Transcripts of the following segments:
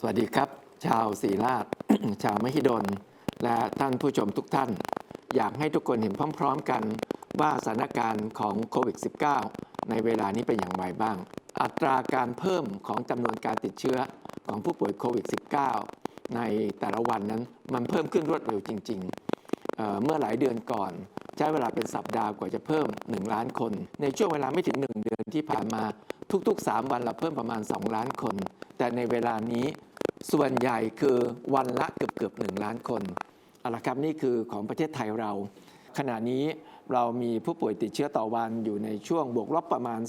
สวัสดีครับ ชาวศรีราช ชาวมหิดล และท่านผู้ชมทุกท่าน อยากให้ทุกคนเห็นพร้อม ๆ กันว่าสถานการณ์ของโควิด -19 ในเวลานี้เป็นอย่างไรบ้าง อัตราการเพิ่มของจำนวนการติดเชื้อของผู้ป่วยโควิด -19 ในแต่ละวันนั้นมันเพิ่มขึ้นรวดเร็วจริง ๆเเมื่อหลายเดือนก่อน ใช้เวลาเป็นสัปดาห์กว่าจะเพิ่ม 1 ล้านคน ในช่วงเวลาไม่ถึง 1 เดือนที่ผ่านมาทุก ๆ 3 วันเราเพิ่มประมาณ 2 ล้านคน แต่ในเวลานี้ ส่วนใหญ่คือวันละเกือบเกือบๆ1ล้านคนเอาละครับนี่คือของประเทศไทยเรา ขณะนี้เรามีผู้ป่วยติดเชื้อต่อวันอยู่ในช่วงบวกลบประมาณ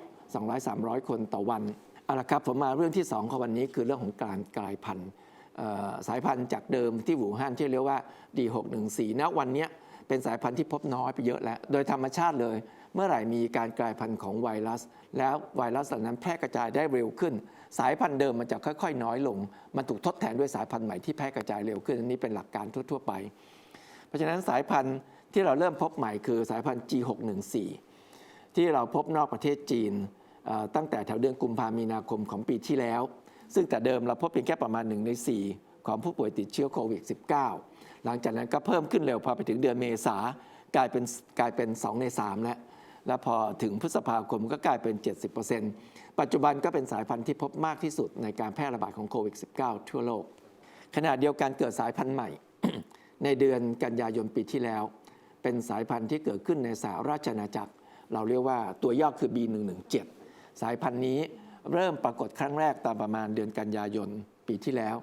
200 200 300 คนต่อวันเอาละครับผมมาเรื่องที่ 2 ของวันนี้คือเรื่องของการกลายพันธุ์สายพันธุ์จากเดิมที่หูฮั่นที่เรียกว่า D614 ณวันนี้ เป็นสายพันธุ์ที่พบน้อยไปเยอะแล้ว โดยธรรมชาติเลย เมื่อไหร่มีการกลายพันธุ์ของไวรัส แล้วไวรัสเหล่านั้นแพร่กระจายได้เร็วขึ้น สายพันธุ์เดิมมันจะค่อยๆ น้อยลง มันถูกทดแทนด้วยสายพันธุ์ใหม่ที่แพร่กระจายเร็วขึ้นอันนี้เป็นหลักการทั่วๆไป เพราะฉะนั้นสายพันธุ์ที่เราเริ่มพบใหม่คือสายพันธุ์ G614 ที่เราพบนอกประเทศจีนตั้งแต่แถวเดือนกุมภามีนาคมของปีที่แล้ว ซึ่งแต่เดิมเราพบเพียงแค่ประมาณ1ใน4ของผู้ป่วยติดเชื้อโควิด -19 หลังจากนั้นก็เพิ่มขึ้นเร็วพอไปถึงเดือนเมษากลายเป็นกลายเป็น 2 ใน 3 แล้ว แล้วพอถึงพฤษภาคมก็กลายเป็น 70%ปัจจุบันก็เป็นสายพันธุ์ที่พบมากที่สุดในการแพร่ระบาดของโควิด -19 ทั่วโลก ขณะเดียวกันเกิดสายพันธุ์ใหม่ ในเดือนกันยายนปีที่แล้ว เป็นสายพันธุ์ที่เกิดขึ้นในสหราชอาณาจักร เราเรียกว่าตัวย่อคือ B117 สายพันธุ์นี้เริ่มปรากฏครั้งแรกตอนประมาณเดือนกันยายนปีที่แล้ว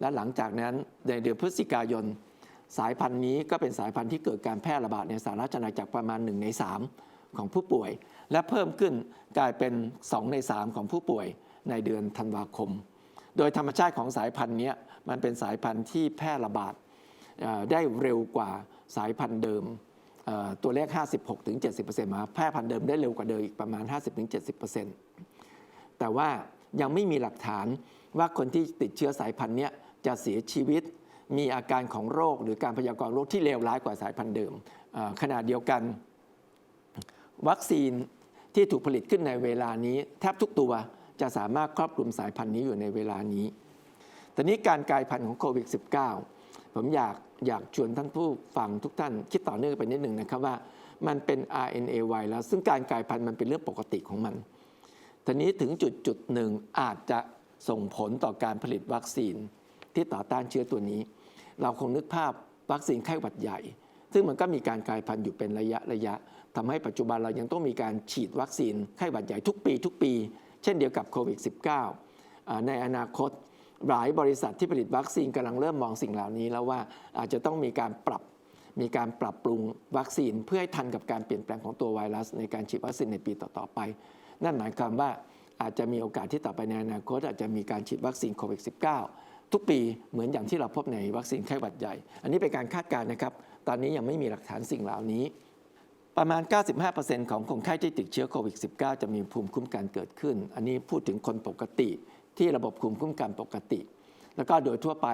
และหลังจากนั้นในเดือนพฤศจิกายน สายพันธุ์นี้ก็เป็นสายพันธุ์ที่เกิดการแพร่ระบาดในสหราชอาณาจักรประมาณ 1 ใน 3 ของผู้ป่วย และเพิ่มขึ้นกลายเป็น 2 ใน 3 ของผู้ป่วยในเดือนธันวาคม โดยธรรมชาติของสายพันธุ์นี้มันเป็นสายพันธุ์ที่แพร่ระบาดได้เร็วกว่าสายพันธุ์เดิมเอ่อตัวเลข 56-70%มาแพร่พันธุ์เดิมได้เร็วกว่าเดิมอีกประมาณ 50-70%แต่ว่ายังไม่มีหลักฐานว่าคนที่ติดเชื้อสายพันธุ์นี้จะเสียชีวิต มีอาการของโรคหรือการพยากรณ์โรคที่เลวร้ายกว่าสายพันธุ์เดิมขณะเดียวกัน วัคซีนที่ถูกผลิตขึ้นในเวลานี้ แทบทุกตัวจะสามารถครอบคลุมสายพันธุ์นี้อยู่ในเวลานี้แต่นี้การกลายพันธุ์ของโควิด -19 ผมอยากอยากชวนท่านผู้ฟังทุกท่านคิดต่อเนื่องไปนิดหนึ่งนะครับว่ามันเป็น RNA ไวรัสซึ่งการกลายพันธุ์มันเป็นเรื่องปกติของมันทีนี้ถึงจุดจุดหนึ่งอาจจะส่งผลต่อการผลิตวัคซีนที่ต่อต้านเชื้อตัวนี้ เราคงนึกภาพวัคซีนไข้หวัดใหญ่ ซึ่งมันก็มีการกลายพันธุ์อยู่เป็นระยะระยะทำให้ปัจจุบันเรายังต้องมีการฉีดวัคซีนไข้หวัดใหญ่ทุกปี ทุกปี เช่นเดียวกับโควิด -19 ในอนาคตหลายบริษัทที่ผลิตวัคซีนกำลังเริ่มมองสิ่งเหล่านี้แล้วว่าอาจจะต้องมีการปรับมีการปรับปรุงวัคซีนเพื่อให้ทันกับการเปลี่ยนแปลงของตัวไวรัส ในการฉีดวัคซีนในปีต่อๆไป นั่นหมายความว่าอาจจะมีโอกาสที่ต่อไปในอนาคตอาจจะมีการฉีดวัคซีนโควิด -19 ทุกปีเหมือนอย่างที่เราพบในวัคซีนไข้หวัดใหญ่ อันนี้เป็นการคาดการณ์นะครับ ตอนนี้ยังไม่มีหลักฐานสิ่งเหล่านี้ ประมาณ 95%ของคนไข้ที่ติดเชื้อโควิด -19 จะมีภูมิคุ้มกันเกิดขึ้น อันนี้พูดถึงคนปกติที่ระบบภูมิคุ้มกันปกติ แล้วก็โดยทั่วไป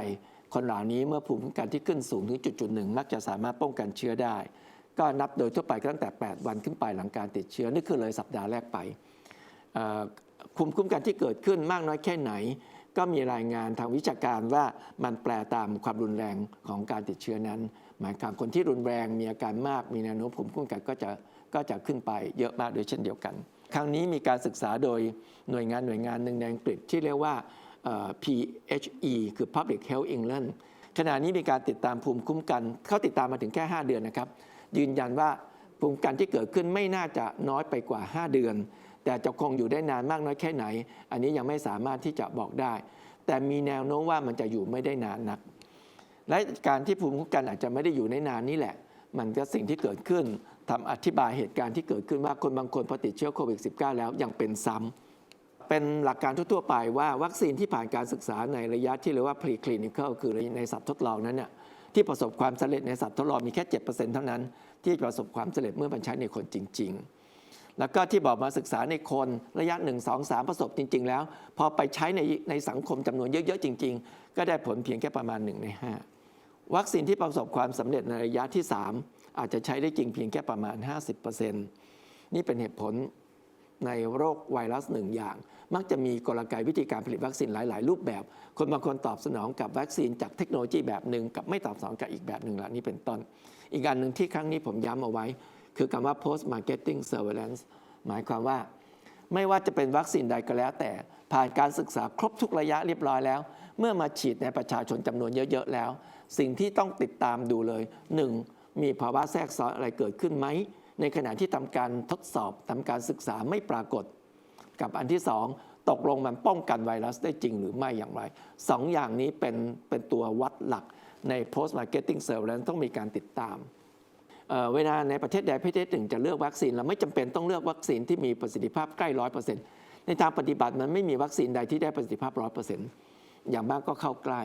คนเหล่านี้เมื่อภูมิคุ้มกันที่ขึ้นสูงถึงจุดจุดหนึ่งมักจะสามารถป้องกันเชื้อได้ ก็นับโดยทั่วไปตั้งแต่ 8 วันขึ้นไปหลังการติดเชื้อนี่คือเลยสัปดาห์แรกไปภูมิคุ้มกันที่เกิดขึ้นมากน้อยแค่ไหน ก็มีรายงานทางวิชาการว่ามันแปลตามความรุนแรงของการติดเชื้อนั้น หมายความคนที่รุนแรงมีอาการมากมีแนวโน้มภูมิคุ้มกันก็จะก็จะขึ้นไปเยอะมากโดยเช่นเดียวกัน ครั้งนี้มีการศึกษาโดยหน่วยงานหน่วยงานหนึ่งในอังกฤษที่เรียกว่า PHE คือ Public Health England ขณะนี้มีการติดตามภูมิคุ้มกัน เขาติดตามมาถึงแค่ 5 เดือนนะครับ ยืนยันว่าภูมิคุ้มกันที่เกิดขึ้นไม่น่าจะน้อยไปกว่า 5 เดือน แต่จะคงอยู่ได้นานมากน้อยแค่ไหน อันนี้ยังไม่สามารถที่จะบอกได้ แต่มีแนวโน้มว่ามันจะอยู่ไม่ได้นานนัก และการที่ภูมิคุ้มกันอาจจะไม่ได้อยู่ในนานนี่แหละ มันก็สิ่งที่เกิดขึ้นทำอธิบายเหตุการณ์ที่เกิดขึ้นว่าคนบางคนพอติดเชื้อโควิด -19 แล้วยังเป็นซ้ำเป็นหลักการทั่วๆไปว่าวัคซีนที่ผ่านการศึกษาในระยะที่เรียกว่า preclinical คือในสัตว์ทดลองนั้นเนี่ยที่ประสบความสำเร็จในสัตว์ทดลองมีแค่ 7%เท่านั้น ที่ประสบความสำเร็จเมื่อมันใช้ในคนจริง ๆ แล้วก็ที่บอกมาศึกษาในคนระยะ 1 2 3 ประสบจริง ๆ แล้ว พอไปใช้ในในสังคมจำนวนเยอะ ๆ จริง ๆ ก็ได้ผลเพียงแค่ประมาณ 1 ใน 5 วัคซีนที่ประสบความสำเร็จในระยะที่ 3 อาจจะใช้ได้จริงเพียงแค่ประมาณ 50%นี่เป็นเหตุผลในโรคไวรัสหนึ่งอย่าง มักจะมีกลไกวิธีการผลิตวัคซีนหลาย ๆ รูปแบบ คนบางคนตอบสนองกับวัคซีนจากเทคโนโลยีแบบหนึ่งกับไม่ตอบสนองกับอีกแบบหนึ่งละนี่เป็นต้น อีกอันหนึ่งที่ครั้งนี้ผมย้ำเอาไว้ คือคำว่า post marketing surveillance หมายความว่า ไม่ว่าจะเป็นวัคซีนใดก็แล้ว แต่ผ่านการศึกษาครบทุกระยะเรียบร้อยแล้ว เมื่อมาฉีดในประชาชนจำนวนเยอะ ๆ แล้ว สิ่งที่ต้องติดตามดูเลย 1. มีภาวะแทรกซ้อนอะไรเกิดขึ้นไหม ในขณะที่ทำการทดสอบทำการศึกษาไม่ปรากฏ กับอันที่ 2 ตกลงมันป้องกันไวรัสได้จริงหรือไม่อย่างไรสองอย่างนี้เป็นเป็นตัววัดหลักใน post marketing surveillance ต้องมีการติดตาม เวลาในประเทศใดประเทศหนึ่งจะเลือกวัคซีนเราไม่จำเป็นต้องเลือกวัคซีนที่มีประสิทธิภาพใกล้ร้อยเปอร์เซ็นต์ในทางปฏิบัติมันไม่มีวัคซีนใดที่ได้ประสิทธิภาพร้อยเปอร์เซ็นต์อย่างมากก็เข้าใกล้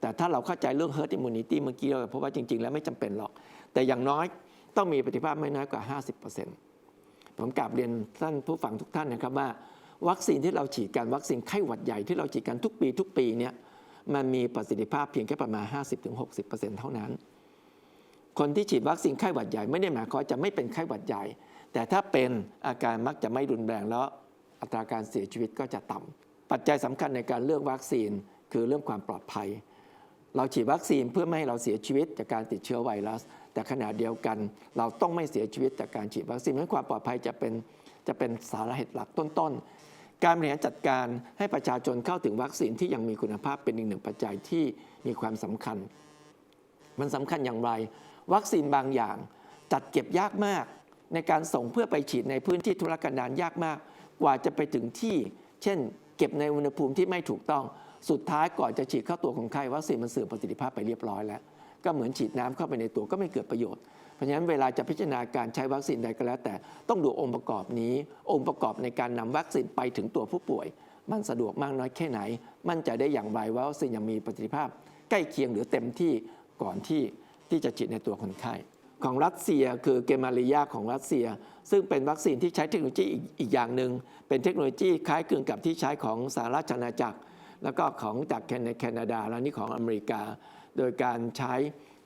แต่ถ้าเราเข้าใจเรื่อง herd immunity เมื่อกี้เราพบว่าจริง ๆ แล้วไม่จำเป็นหรอก แต่อย่างน้อยต้องมีประสิทธิภาพไม่น้อยกว่า 50%ผมกราบเรียนท่านผู้ฟังทุกท่านนะครับว่า วัคซีนที่เราฉีดกันวัคซีนไข้หวัดใหญ่ที่เราฉีดกันทุกปีทุกปีเนี่ยมันมีประสิทธิภาพเพียงแค่ประมาณ 50-60%เท่านั้น คนที่ฉีดวัคซีนไข้หวัดใหญ่ไม่ได้หมายความว่าจะไม่เป็นไข้หวัดใหญ่ แต่ถ้าเป็นอาการมักจะไม่รุนแรงแล้วอัตราการเสียชีวิตก็จะต่ำปัจจัยสำคัญในการเลือกวัคซีนคือเรื่องความปลอดภัย เราฉีดวัคซีนเพื่อไม่ให้เราเสียชีวิตจากการติดเชื้อไวรัส แต่ขณะเดียวกัน เราต้องไม่เสียชีวิตจากการฉีดวัคซีนเพราะฉะนั้นความปลอดภัยจะเป็นจะเป็นสาระเหตุหลักต้นๆ การบริหารจัดการให้ประชาชนเข้าถึงวัคซีนที่ยังมีคุณภาพเป็นอีกหนึ่งปัจจัยที่มีความสำคัญ มันสำคัญอย่างไร วัคซีนบางอย่าง จัดเก็บยากมาก ในการส่งเพื่อไปฉีดในพื้นที่ธุรกันดารยากมาก กว่าจะไปถึงที่ เช่น เก็บในอุณหภูมิที่ไม่ถูกต้องสุดท้ายก่อนจะฉีดเข้าตัวของไข้วัคซีนมันเสื่อมประสิทธิภาพไปเรียบร้อยแล้ว ก็เหมือนฉีดน้ำเข้าไปในตัวก็ไม่เกิดประโยชน์เพราะฉะนั้นเวลาจะพิจารณาการใช้วัคซีนใดก็แล้วแต่ต้องดูองค์ประกอบนี้ องค์ประกอบในการนำวัคซีนไปถึงตัวผู้ป่วย มันสะดวกมากน้อยแค่ไหน มั่นใจได้อย่างไรว่าวัคซีนยังมีประสิทธิภาพ ใกล้เคียงหรือเต็มที่ก่อนที่ ที่จะฉีดในตัวคนไข้ของรัสเซียคือเกมาลียาของรัสเซีย ซึ่งเป็นวัคซีนที่ใช้เทคโนโลยีอีกอีกอย่างหนึ่งเป็นเทคโนโลยีคล้ายคลึงกับที่ใช้ของสหราชอาณาจักร แล้วก็ของจากแคนาดาแล้วนี่ของอเมริกา โดยการใช้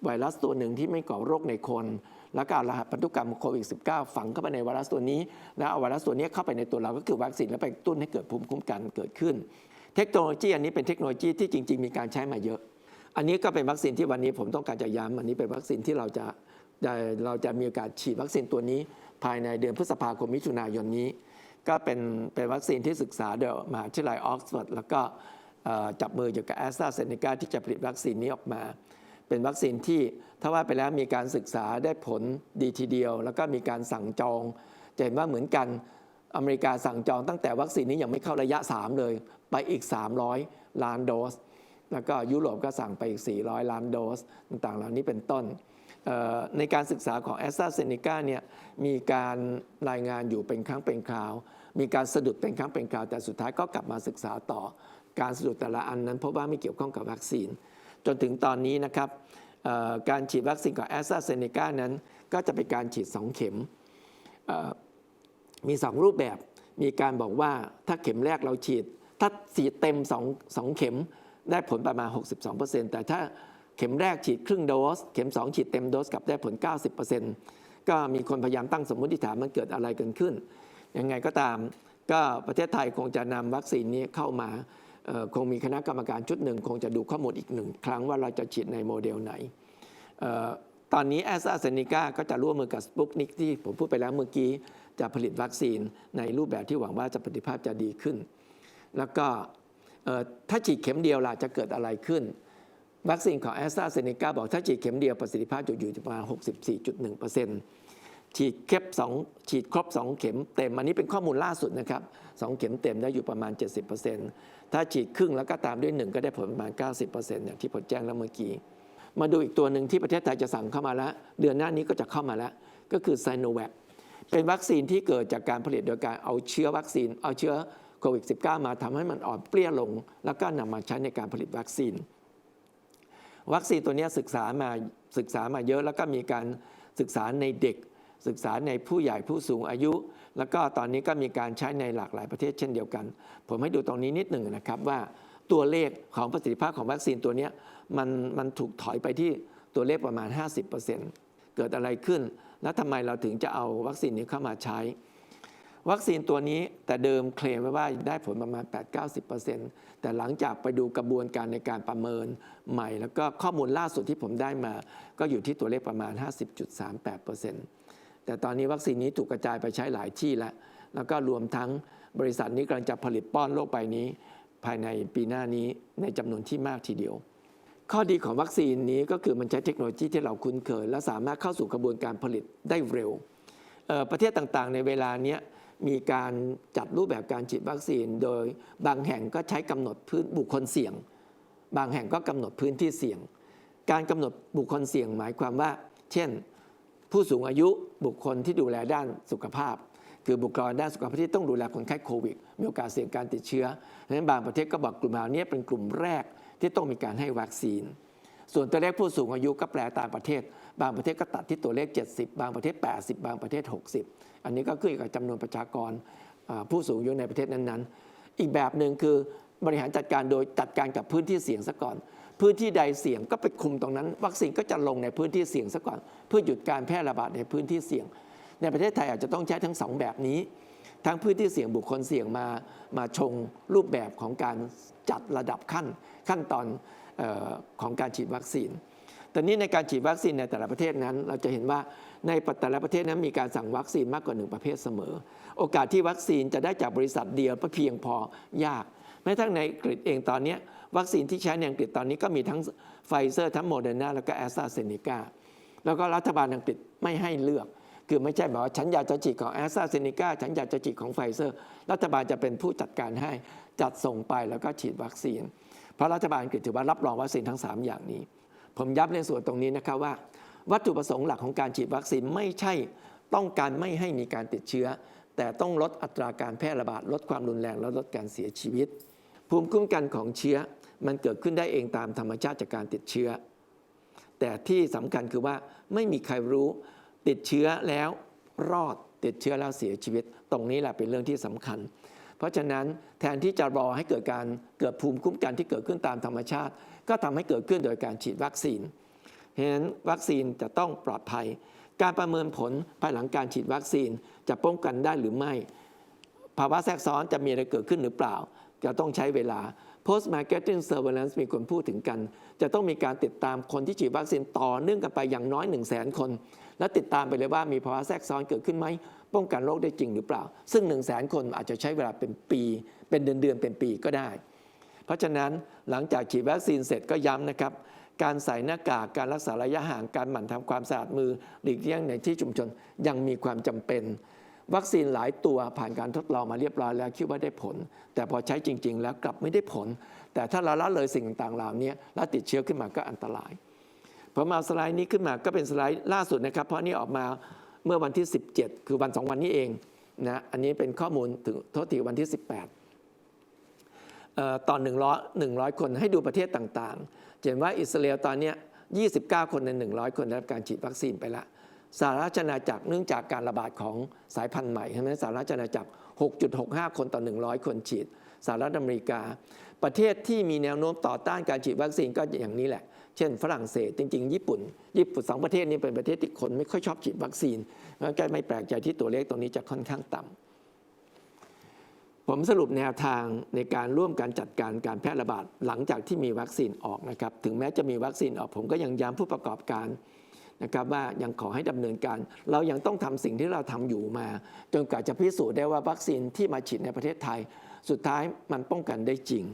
ไวรัสตัวหนึ่งที่ไม่ก่อโรคในคน แล้วก็เอารหัสพันธุกรรมโควิด -19 ฝังเข้าไปในไวรัสตัวนี้ แล้วเอาไวรัสตัวนี้เข้าไปในตัวเราก็คือวัคซีนแล้วไปตุ้นให้เกิดภูมิคุ้มกันเกิดขึ้น เทคโนโลยีอันนี้เป็นเทคโนโลยีที่จริง ๆ มีการใช้มาเยอะ อันนี้ก็เป็นวัคซีนที่วันนี้ผมต้องการจะย้ำอันนี้เป็นวัคซีนที่เราจะเราจะมีโอกาสฉีดวัคซีนตัวนี้ ภายในเดือนพฤษภาคมมิถุนายนนี้ ก็เป็นเป็นวัคซีนที่ศึกษาโดยมหาวิทยาลัยออกซฟอร์ดแล้วก็จับมืออยู่กับแอสตราเซเนกาที่จะผลิตวัคซีนนี้ออกมา เป็นวัคซีนที่ถ้าว่าไปแล้วมีการศึกษาได้ผลดีทีเดียว แล้วก็มีการสั่งจองจะเห็นว่าเหมือนกันอเมริกาสั่งจองตั้งแต่วัคซีนนี้ยังไม่เข้าระยะ 3 เลย ไปอีก 300 ล้านโดส แล้วก็ยุโรปก็สั่งไปอีก 400 ล้านโดส ต่างๆ เหล่านี้เป็นต้น ในการศึกษาของแอสตราเซเนกาเนี่ยมีการรายงานอยู่เป็นครั้งเป็นคราว มีการสะดุดเป็นครั้งเป็นคราว แต่สุดท้ายก็กลับมาศึกษาต่อ การสะดุดแต่ละอันนั้นพบว่าไม่เกี่ยวข้องกับวัคซีน จนถึงตอนนี้นะครับการฉีดวัคซีนของแอสตราเซเนกานั้นก็จะเป็นการฉีด 2 เข็มเอ่อมี 2 รูปแบบ มีการบอกว่าถ้าเข็มแรกเราฉีด ถ้าฉีดเต็ม2 2เข็ม ได้ผลประมาณ 62%แต่ถ้าเข็มแรกฉีดครึ่งโดส เข็ม 2 ฉีดเต็มโดสกลับได้ผล 90%ก็มีคนพยายามตั้งสมมติฐานมันเกิดอะไรกันขึ้น ยังไงก็ตามก็ประเทศไทยคงจะนำวัคซีนนี้เข้ามาคงมีคณะกรรมการชุดหนึ่ง คงจะดูข้อมูลอีกหนึ่งครั้งว่าเราจะฉีดในโมเดลไหนออตอนนี้แอสตราเซเนกาก็จะร่วมมือกับสปุกนิกที่ผมพูดไปแล้วเมื่อกี้ จะผลิตวัคซีนในรูปแบบที่หวังว่าจะประสิทธิภาพจะดีขึ้น แล้วก็ ถ้าฉีดเข็มเดียวล่ะจะเกิดอะไรขึ้น วัคซีนของแอสตราเซเนกาบอกถ้าฉีดเข็มเดียวประสิทธิภาพจะอยู่ประมาณ 64.1%ฉีดเคบสองฉีดครบ 2 เข็มเต็ม อันนี้เป็นข้อมูลล่าสุดนะครับ2เข็มเต็มได้อยู่ประมาณ 70%ถ้าฉีดครึ่งแล้วก็ตามด้วย 1 ก็ได้ผลประมาณ 90%อย่างที่ผมแจ้งแล้วเมื่อกี้มาดูอีกตัวหนึ่งที่ประเทศไทยจะสั่งเข้ามาแล้ว เดือนหน้านี้ก็จะเข้ามาแล้ว ก็คือไซโนแวคเป็นวัคซีนที่เกิดจากการผลิตโดยการเอาเชื้อวัคซีน เอาเชื้อ โควิด -19 มาทำให้มันอ่อนเปรี้ยลง แล้วก็นำมาใช้ในการผลิตวัคซีน วัคซีนตัวนี้ศึกษามาศึกษามาเยอะแล้วก็มีการศึกษาในเด็ก ศึกษาในผู้ใหญ่ผู้สูงอายุ แล้วก็ตอนนี้ก็มีการใช้ในหลากหลายประเทศเช่นเดียวกัน ผมให้ดูตรงนี้นิดหนึ่งนะครับว่าตัวเลขของประสิทธิภาพของวัคซีนตัวนี้มันมันถูกถอยไปที่ตัวเลขประมาณ 50%เกิดอะไรขึ้น แล้วทำไมเราถึงจะเอาวัคซีนนี้เข้ามาใช้ วัคซีนตัวนี้แต่เดิมเคลมไว้ว่าได้ผลประมาณ 8-90%แต่หลังจากไปดูกระบวนการในการประเมินใหม่ แล้วก็ข้อมูลล่าสุดที่ผมได้มา ก็อยู่ที่ตัวเลขประมาณ 50.38%แต่ตอนนี้วัคซีนนี้ถูกกระจายไปใช้หลายที่แล้ว แล้วก็รวมทั้งบริษัทนี้กำลังจะผลิตป้อนโลกใบนี้ ภายในปีหน้านี้ในจำนวนที่มากทีเดียว ข้อดีของวัคซีนนี้ก็คือมันใช้เทคโนโลยีที่เราคุ้นเคย และสามารถเข้าสู่กระบวนการผลิตได้เร็วประเทศต่างๆ ในเวลาเนี้ย มีการจัดรูปแบบการฉีดวัคซีน โดยบางแห่งก็ใช้กำหนดพื้นบุคคลเสี่ยง บางแห่งก็กำหนดพื้นที่เสี่ยง การกำหนดบุคคลเสี่ยงหมายความว่า เช่น ผู้สูงอายุบุคคลที่ดูแลด้านสุขภาพ คือบุคลากรด้านสุขภาพที่ต้องดูแลคนไข้โควิดมีโอกาสเสี่ยงการติดเชื้อดังนั้นบางประเทศก็บอกกลุ่มเหล่านี้เป็นกลุ่มแรกที่ต้องมีการให้วัคซีน ส่วนตัวเลขผู้สูงอายุก็แปลตามประเทศ บางประเทศก็ตัดที่ตัวเลข 70 บางประเทศ 80 บางประเทศ 60 อันนี้ก็ขึ้นอยู่กับจำนวนประชากรผู้สูงอายุในประเทศนั้นๆ อีกแบบหนึ่งคือบริหารจัดการโดยจัดการกับพื้นที่เสี่ยงซะก่อน พื้นที่ใดเสี่ยงก็ไปคุมตรงนั้น วัคซีนก็จะลงในพื้นที่เสี่ยงซะก่อน เพื่อหยุดการแพร่ระบาดในพื้นที่เสี่ยง ในประเทศไทยอาจจะต้องใช้ทั้งสองแบบนี้ ทั้งพื้นที่เสี่ยงบุคคลเสี่ยงมามาชงรูปแบบของการจัดระดับขั้นขั้นตอนออของการฉีดวัคซีน แต่นี้ในการฉีดวัคซีนในแต่ละประเทศนั้น เราจะเห็นว่าในแต่ละประเทศนั้นมีการสั่งวัคซีนมากกว่าหนึ่งประเภทเสมอ โอกาสที่วัคซีนจะได้จากบริษัทเดียวเพียงพอยาก แม้ทั้งในอังกฤษเองตอนนี้วัคซีนที่ใช้ในอังกฤษตอนนี้ก็มีทั้งไฟเซอร์ทั้งโมเดอร์นาแล้วก็แอสตราเซเนกาแล้วก็รัฐบาลอังกฤษไม่ให้เลือก คือไม่ใช่แบบว่าฉันอยากจะฉีดของแอสตราเซเนกาฉันอยากจะฉีดของไฟเซอร์ รัฐบาลจะเป็นผู้จัดการให้จัดส่งไปแล้วก็ฉีดวัคซีน เพราะรัฐบาลอังกฤษถือว่ารับรองวัคซีนทั้ง 3 อย่างนี้ ผมย้ำในส่วนตรงนี้นะครับว่า วัตถุประสงค์หลักของการฉีดวัคซีนไม่ใช่ต้องการไม่ให้มีการติดเชื้อ แต่ต้องลดอัตราการแพร่ระบาด ลดความรุนแรงและลดการเสียชีวิต ภูมิคุ้มกันของเชื้อมันเกิดขึ้นได้เองตามธรรมชาติจากการติดเชื้อ แต่ที่สำคัญคือว่าไม่มีใครรู้ติดเชื้อแล้วรอดติดเชื้อแล้วเสียชีวิต ตรงนี้แหละเป็นเรื่องที่สำคัญ เพราะฉะนั้นแทนที่จะรอให้เกิดการเกิดภูมิคุ้มกันที่เกิดขึ้นตามธรรมชาติ ก็ทำให้เกิดขึ้นโดยการฉีดวัคซีนเพราะฉะนั้นวัคซีนจะต้องปลอดภัย การประเมินผลภายหลังการฉีดวัคซีนจะป้องกันได้หรือไม่ ภาวะแทรกซ้อนจะมีอะไรเกิดขึ้นหรือเปล่า จะต้องใช้เวลา post marketing surveillance มีคนพูดถึงกัน จะต้องมีการติดตามคนที่ฉีดวัคซีนต่อเนื่องกันไปอย่างน้อย 1 0 0 0 0แสนคน และติดตามไปเลยว่ามีภาวะแทรกซ้อนเกิดขึ้นไหมป้องกันโรคได้จริงหรือเปล่า ซึ่ง 1 0 0 0 0แสนคนอาจจะใช้เวลาเป็นปี เป็นเดือนเดือนเป็นปีก็ได้ เพราะฉะนั้นหลังจากฉีดวัคซีนเสร็จก็ย้ำนะครับ การใส่หน้ากากการรักษาระยะห่างการหมั่นทำความสะอาดมือหลีกเลี่ยงในที่ชุมชนยังมีความจำเป็น วัคซีนหลายตัวผ่านการทดลองมาเรียบร้อยแล้วคิดว่าได้ผล แต่พอใช้จริง ๆ แล้วกลับไม่ได้ผล แต่ถ้าเราละเลยสิ่งต่างๆเหล่านี้แล้วติดเชื้อขึ้นมาก็อันตรายผมเอาสไลด์นี้ขึ้นมาก็เป็นสไลด์ล่าสุดนะครับ เพราะนี่ออกมาเมื่อวันที่ 17 คือวันสองวันนี้เองนะอันนี้เป็นข้อมูลถึงโทษทีวันที่ 18 ตอน100 100 คนให้ดูประเทศต่างๆเห็นว่าอิสราเอลตอนนี้ย29 คนใน 100 คนได้รับการฉีดวัคซีนไปล้วสหราชอาณาจักรเนื่องจากการระบาดของสายพันธุ์ใหม่ใช่ไหมสหราชอาณาจักร 6.65 คนต่อ 100 คนฉีดสหรัฐอเมริกา ประเทศที่มีแนวโน้มต่อต้านการฉีดวัคซีนก็อย่างนี้แหละ เช่น ฝรั่งเศสจริง ๆ ญี่ปุ่น ญี่ปุ่นสองประเทศนี้เป็นประเทศที่คนไม่ค่อยชอบฉีดวัคซีนก็ไม่แปลกใจที่ตัวเลขตรงนี้จะค่อนข้างต่ำ ผมสรุปแนวทางในการร่วมกันจัดการการแพร่ระบาดหลังจากที่มีวัคซีนออกนะครับ ถึงแม้จะมีวัคซีนออกผมก็ยังย้ำผู้ประกอบการนะครับว่ายังขอให้ดำเนินการ เรายังต้องทำสิ่งที่เราทำอยู่มา จนกว่าจะพิสูจน์ได้ว่าวัคซีนที่มาฉีดในประเทศไทย สุดท้ายมันป้องกันได้จริง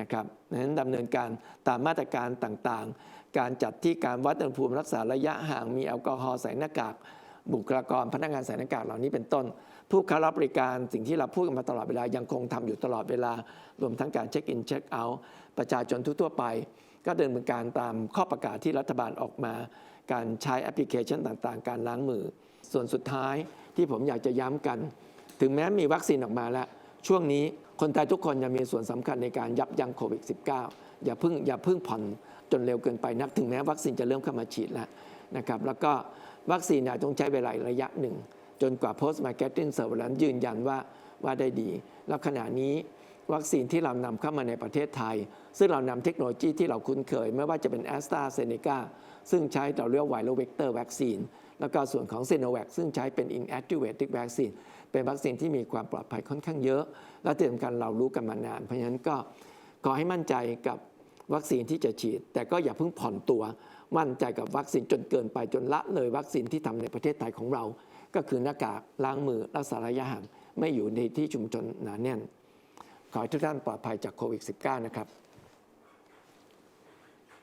นะครับดังนั้นดำเนินการตามมาตรการต่างๆ การจัดที่การวัดอุณหภูมิรักษาระยะห่างมีแอลกอฮอล์ใส่หน้ากากบุคลากรพนักงานใส่หน้ากากเหล่านี้เป็นต้น ผู้ค้ารับบริการสิ่งที่เราพูดกันมาตลอดเวลายังคงทำอยู่ตลอดเวลา รวมทั้งการเช็คอินเช็คเอาท์ประชาชนทั่วไป ก็เดินเป็นการตามข้อประกาศที่รัฐบาลออกมา การใช้แอปพลิเคชันต่างๆ การล้างมือ ส่วนสุดท้ายที่ผมอยากจะย้ำกัน ถึงแม้มีวัคซีนออกมาแล้ว ช่วงนี้คนไทยทุกคนยังมีส่วนสำคัญในการยับยั้งโควิด -19 อย่าพิ่งอย่าพิ่งผ่อนจนเร็วเกินไปนักถึงแม้วัคซีนจะเริ่มเข้ามาฉีดแล้วนะครับแล้วก็วัคซีนอาจต้องใช้เวลาระยะหนึ่ง จนกว่า post marketing surveillance ยืนยันว่าว่าได้ดี แล้วขณะนี้วัคซีนที่เรานำเข้ามาในประเทศไทย ซึ่งเรานำเทคโนโลยีที่เราคุ้นเคย ไม่ว่าจะเป็น a s t r a z เซ e c a ซึ่งใช้เราเรียกไวรัลเวกเตอร์วัคซีนแล้วก็ส่วนของ s i n o v a c ซึ่งใช้เป็น inactivated vaccine เป็นวัคซีนที่มีความปลอดภัยค่อนข้างเยอะ และที่สำคัญเรารู้กันมานาน เพราะฉะนั้นก็ขอให้มั่นใจกับวัคซีนที่จะฉีด แต่ก็อย่าเพิ่งผ่อนตัว มั่นใจกับวัคซีนจนเกินไปจนละเลยวัคซีนที่ทำในประเทศไทยของเรา ก็คือหน้ากากล้างมือรักษาระยะห่างไม่อยู่ในที่ชุมชนหนาแน่น ขอให้ทุกท่านปลอดภัยจากโควิด -19 นะครับ